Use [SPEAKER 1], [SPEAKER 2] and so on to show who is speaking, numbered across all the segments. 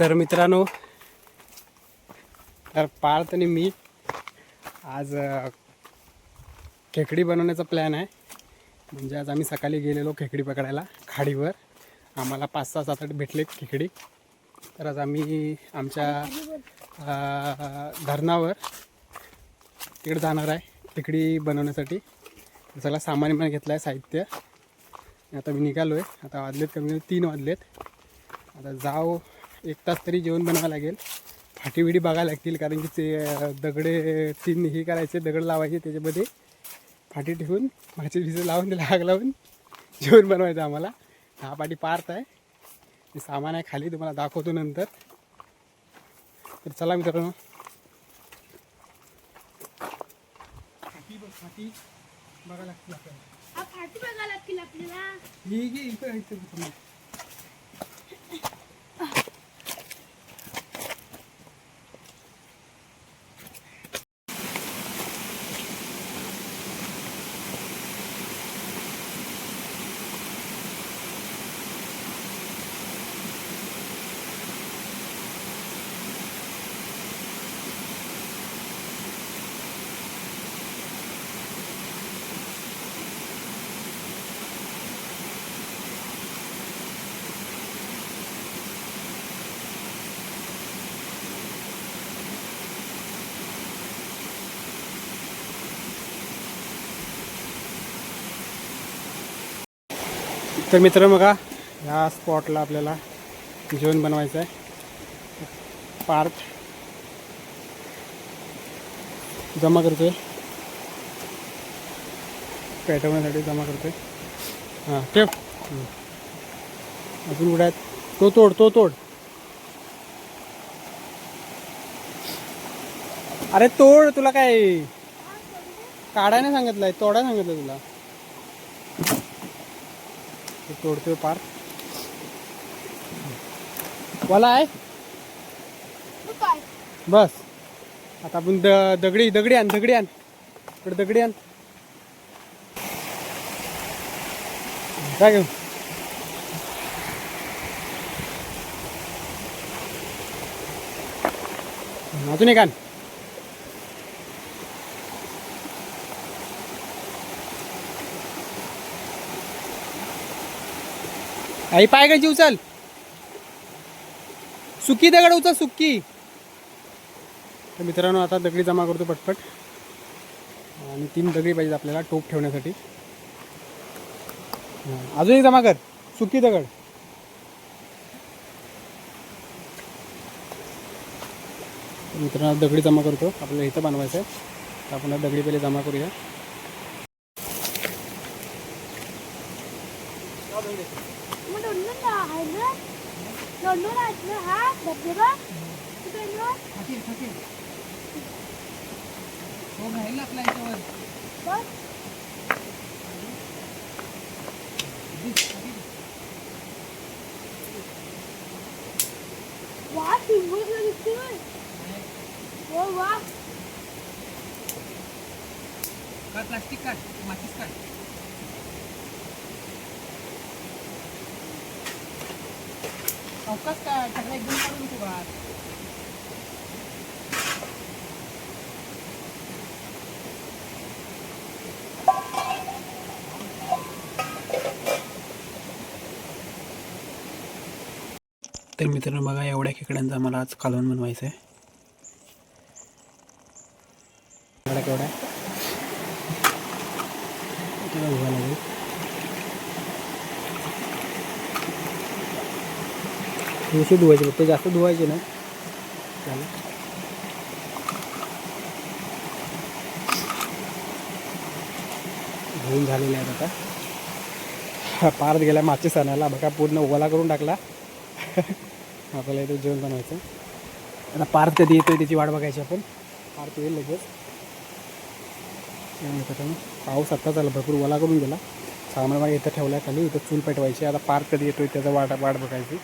[SPEAKER 1] तर मित्रांनो तर पार्थ आणि मी. आज खेकडी बनवण्याचा प्लॅन आहे. म्हणजे आज आम्ही सकाळी गेलेलो खेकडी पकडायला खाडीवर. आम्हाला पाच सहा सात आठ भेटले खेकडी. तर आज आम्ही आमच्या धरणावर तिकडे जाणार आहे खेकडी बनवण्यासाठी. सगळं सामान पण घेतलं आहे साहित्य. आता मी निघालो आहे आता वाजलेत कमी कमी तीन वाजलेत. आता जाव एक तास तरी जेवण बनवावं लागेल. फाटी बिडी बघायला लागतील कारण की ते दगडे तीन हे करायचे दगड लावायचे त्याच्यामध्ये. फाटी ठेवून माची भिजत लावून त्याला आग लावून जेवण बनवायचं आम्हाला. हा पाठी पार्थ आहे. ते सामान आहे खाली तुम्हाला दाखवतो नंतर. तर चला मित्रांनो. फाटी बघ
[SPEAKER 2] हा फाटी बघायला लागतील आपल्याला.
[SPEAKER 1] ही घे इथं. तर मित्र बघा ह्या स्पॉटला आपल्याला जेवण बनवायचं आहे पार्ट जमा करतोय. पेटवण्यासाठी जमा करतोय. हां ठेव. अजून अजून उड्यात तो तोड तो तोड. अरे तोड तुला काय? काढायला सांगितलंय तोडायला सांगितलं तुला. तोडतोय पार. वाला आहे? बस. आता आपण द दगडी दगडी आण दगडी आण. इकडे दगडी आण. काय घेऊ? अजून एक आण. आई पाय काय उचल सुकी दगड उचल सुकी. तर मित्रांनो आता दगडी जमा करतो पटपट. आणि तीन दगडी पाहिजेत आपल्याला टोप ठेवण्यासाठी. हां, अजून एक जमा कर. सुकी दगड. मित्रांनो दगडी जमा करतो. आपल्याला इथं बनवायचं आहे. तर आपण दगडी पहिले जमा करूया.
[SPEAKER 2] मग दोन आहे ना दोन आहेत ना हा धबधबा कुठे आहे ना? बस वा सिंगल दिसते होय. हो वा
[SPEAKER 1] प्लास्टिक काढ माचीस काढ अवकाश काय सगळं एकदम काढून नको बा तर मित्रांनो बघा एवढ्या खेकड्यांचा मला आज कालवण बनवायचं आहे. एवढ्या केवढ्या त्याला धुवायला लागेल थोडेसे धुवायचे फक्त जास्त धुवायचे नाही. चालेल. धुवून झालेले आहेत आता. हा, पारत गेला मागच्या सणाला. बघा पूर्ण ओला करून टाकला. आपल्याला इथे जेवण बनवायचं. आता पार्थ कधी येतोय त्याची वाट बघायची आपण. पार्थ येईल लगेच. त्यामुळे पाऊस आत्ता झाला भरपूर ओला करून गेला. सामान मला इथं ठेवला खाली इथं चूल पेटवायची. आता पार्क कधी येतोय त्याचा वाट वाट बघायची.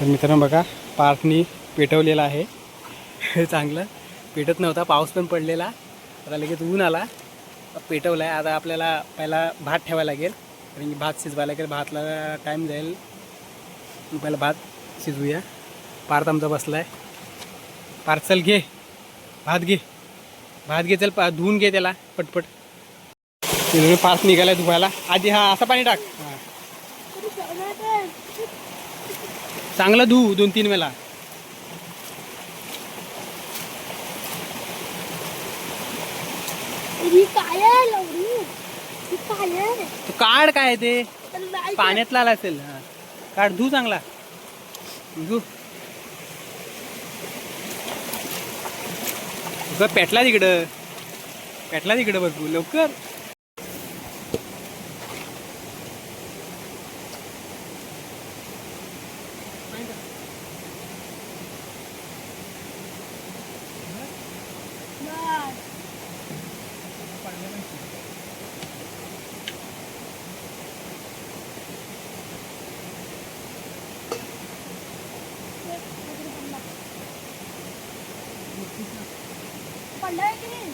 [SPEAKER 1] तर मित्रांनो बघा पार्कनी पेटवलेला आहे. चांगलं. पेटत नव्हता पाऊस पण पडलेला. आता लगेच ऊन आला. पेटवला आहे आता आपल्याला पहिला भात ठेवायला लागेल. कारण की भात शिजवायला लागेल. भातला टाईम जाईल. पहिला भात शिजवूया. पार्थ आमचा आहे पार्सल घे. भात घे. भात घे चल. पा- धुवून घे त्याला. पटपट. तिथे पार्थ निघालाय धुवायला आधी हा असं पाणी टाक हा.
[SPEAKER 2] तरी सगळं ते-
[SPEAKER 1] चांगलं धुऊ दोन तीन वेळा. तो काढ काय ते.
[SPEAKER 2] तर नाही
[SPEAKER 1] पाण्यात लाला असेल. हा. काढ धू चांगला. धू. पेटला तिकडं. पेटला तिकडं भरपूर. लवकर
[SPEAKER 2] बस. पडला आहे की नाही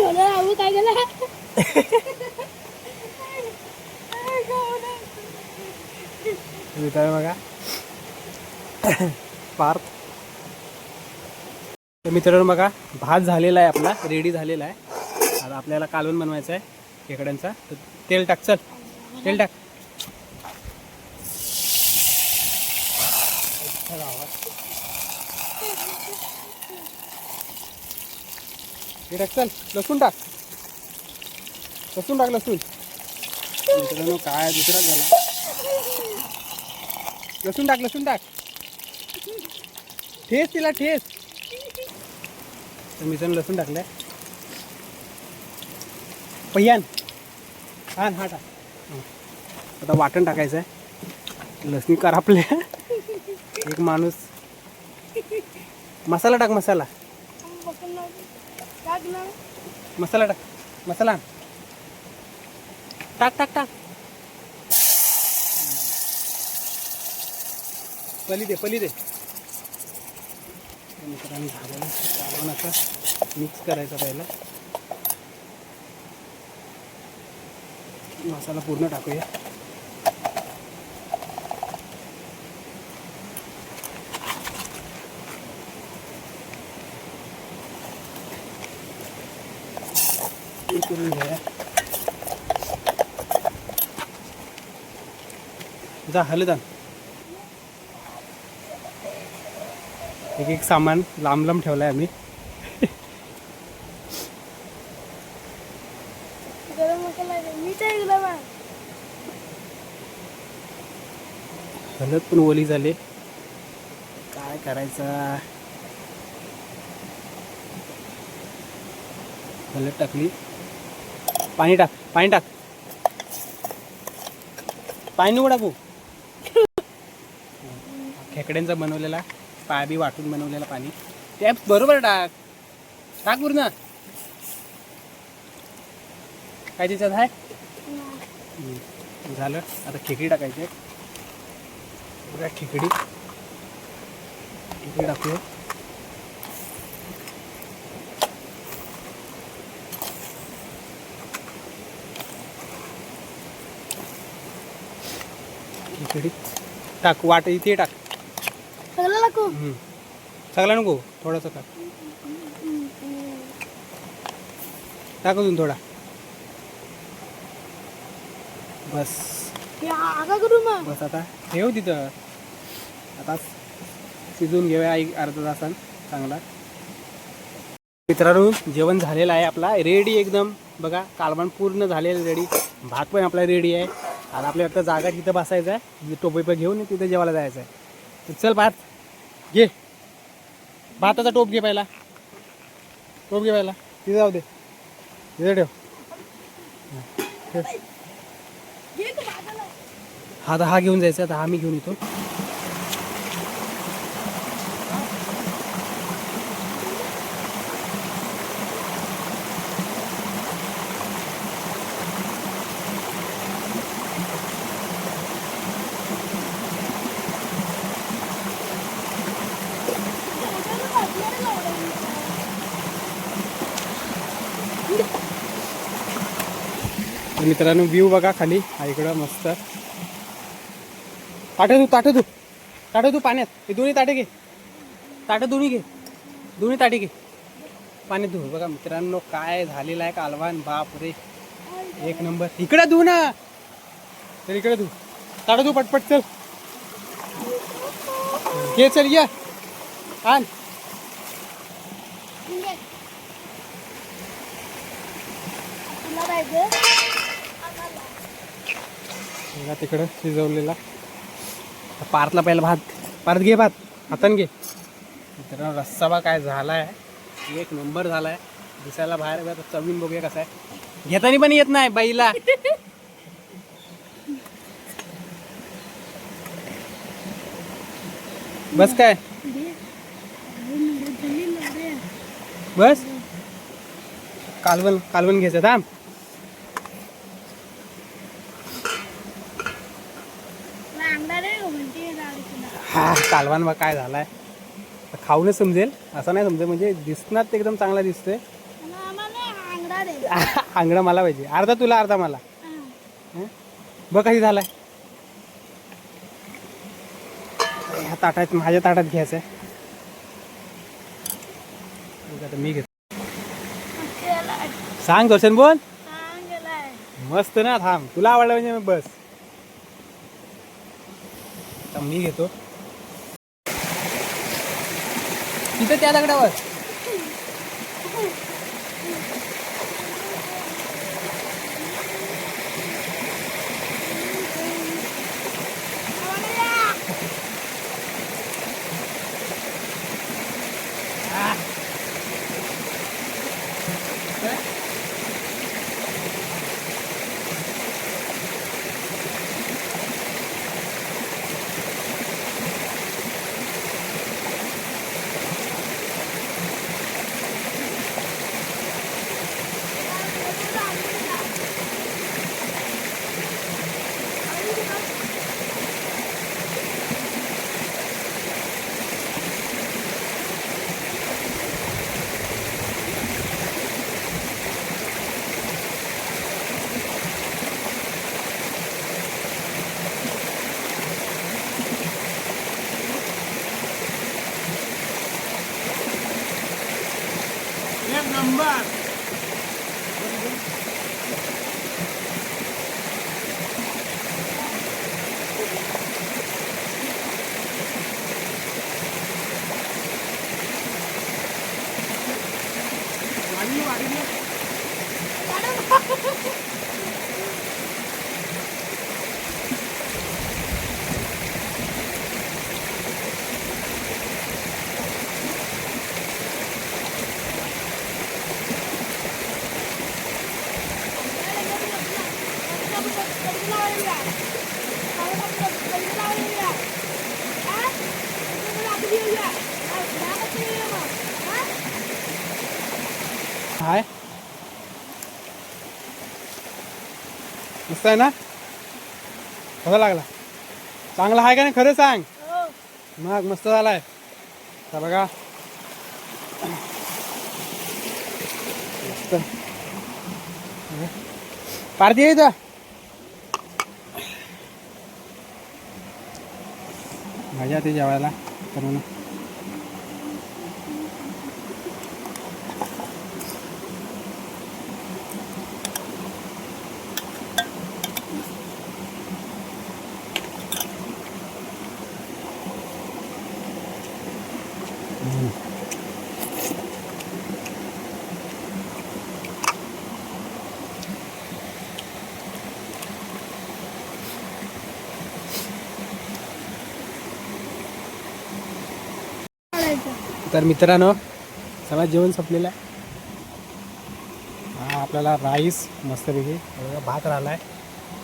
[SPEAKER 2] एवढं राहू काय गेला
[SPEAKER 1] मित्रांनो बघा पार्थ. तर मित्रांनो बघा भात झालेला आहे आपला रेडी झालेला आहे. आता आपल्याला कालवण बनवायचं आहे खेकड्यांचा. तर तेल टाक चल. तेल टाक. हे टाक चल. लसूण टाक. लसूण टाक लसूण. मित्रांनो काय दुसरा झाला? लसूण टाक लसूण टाक. ठेस तिला ठेस. तर मित्रांनो लसूण टाकलंय. पहियान हा हा टाक. आता वाटण टाकायचं आहे लसणी करापले एक माणूस. मसाला टाक मसाला. मसाला टाक मसाला टाक टाक टाक. पली दे पली दे मित्रांनो झालेलं कालवण आता मिक्स करायचा पहिला. मसाला पूर्ण टाकूया. करून घ्या जा हलत एक एक सामान लांब लांब आम्ही.
[SPEAKER 2] मसाला आहे. आहे.
[SPEAKER 1] हलत पण ओली झाले. काय करायचं? हलत टाकली. पाणी टाक पाणी टाक. पाणी नको टाकू खेकड्यांचा बनवलेला. पाय वाटून बनवलेलं पाणी. ते बरोबर टाक टाक पूर्ण. काय त्याच्यात आहे? झालं. आता खेकडी टाकायची आहे. बघा खेकडी. खेकडी टाकूया. खेकडी. टाक वाट इथे टाक.
[SPEAKER 2] टाकू?
[SPEAKER 1] हम्म. सगळा नको थोडासा टाक. टाक अजून थोडा. बस.
[SPEAKER 2] आगा करू मग.
[SPEAKER 1] बस आता. ठेव तिथं. आता शिजवून घेऊया एक अर्धा तासान. चांगला. मित्रांनो जेवण झालेलं आहे आपला. रेडी एकदम. बघा कालवण पूर्ण झालेलं रेडी भात पण आपला रेडी आहे. आता आपल्या आता जागा तिथं बसायचं आहे. टोपी पण घेऊन तिथं जेवायला जायचं आहे. तर चल भात. घे. भाताचा टोप घे पहिला. टोप घे पहिला. तिथं जाऊ दे. इथे ठेव. हा आता हा घेऊन जायचा आता हा मी घेऊन येतो. मित्रांनो व्ह्यू बघा खाली. हा इकडं मस्त. ताटे तू ताटे तू ताटे तू पाण्यात. हे दोन्ही ताटे घे. ताटे दोन्ही घे. दोन्ही ताटे घे. पाण्यात धुऊ बघा मित्रांनो काय झालेलं आहे कालवान. बाप रे एक नंबर. इकडे धुऊ ना. तर इकडे धू. ताटे तू पटपट चल. घे चल ये. आण
[SPEAKER 2] घे. तुला पाहिजे आम्हाला.
[SPEAKER 1] बघा तिकडं शिजवलेला. पारतला पहिला भात. पारत घे भात. हातान घे. मित्रांनो रस्सा बा काय झाला आहे एक नंबर झाला आहे दिसायला बाहेर बघा, चवीन बघूया कसा आहे. घेताना पण येत नाही बाईला. बस काय? बस? कालवण कालवण घ्यायचं थांब
[SPEAKER 2] लागणार आहे हो म्हणते गाडी तुला.
[SPEAKER 1] हा कालवान बा काय झालाय. तर खाऊनच समजेल. असं नाही समजेल म्हणजे दिसणार ते एकदम चांगला दिसतोय. आंगडा मला पाहिजे. अर्धा तुला अर्धा मला. बघ कधी झालाय. ह्या ताटात माझ्या ताटात घ्यायचं आहे मी घेतो. सांग दर्शन बोल. मस्त ना थांब. तुला आवडलं म्हणजे बस. मी घेतो. इथं त्या दगडावर. हाय मस्त आहे ना? कसा लागला? चांगला आहे का नाही? खरं सांग. मग मस्त झालाय. का बघा. मस्त. पारती आहे इथं. मजा येते जेवायला. तर म्हणून. तर मित्रांनो सगळं जेवण संपलेलं आहे. हा आपल्याला राईस मस्तपैकी भात राहिला आहे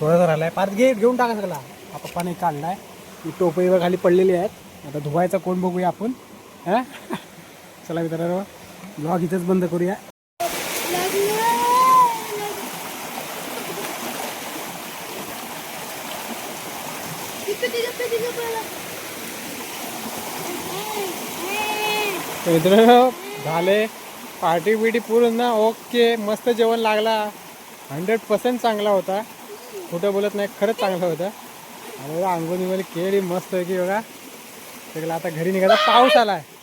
[SPEAKER 1] थोडासा राहिला आहे पार्थ घे घेऊन टाका सगळा हा पप्पाने काढला आहे टोपई खाली पडलेली आहेत. आता धुवायचा कोण बघूया आपण हां? चला मित्रांनो ब्लॉग इथेच बंद करूया. मित्र झाले. पार्टी बिटी पूर्ण ओके. मस्त जेवण लागला. हंड्रेड पर्सेंट चांगला होता. कुठं बोलत नाही खरंच चांगलं होतं. आणि बघा अंघोळ निघाली केली मस्त की बघा. सगळं आता घरी निघाला पाऊस आला आहे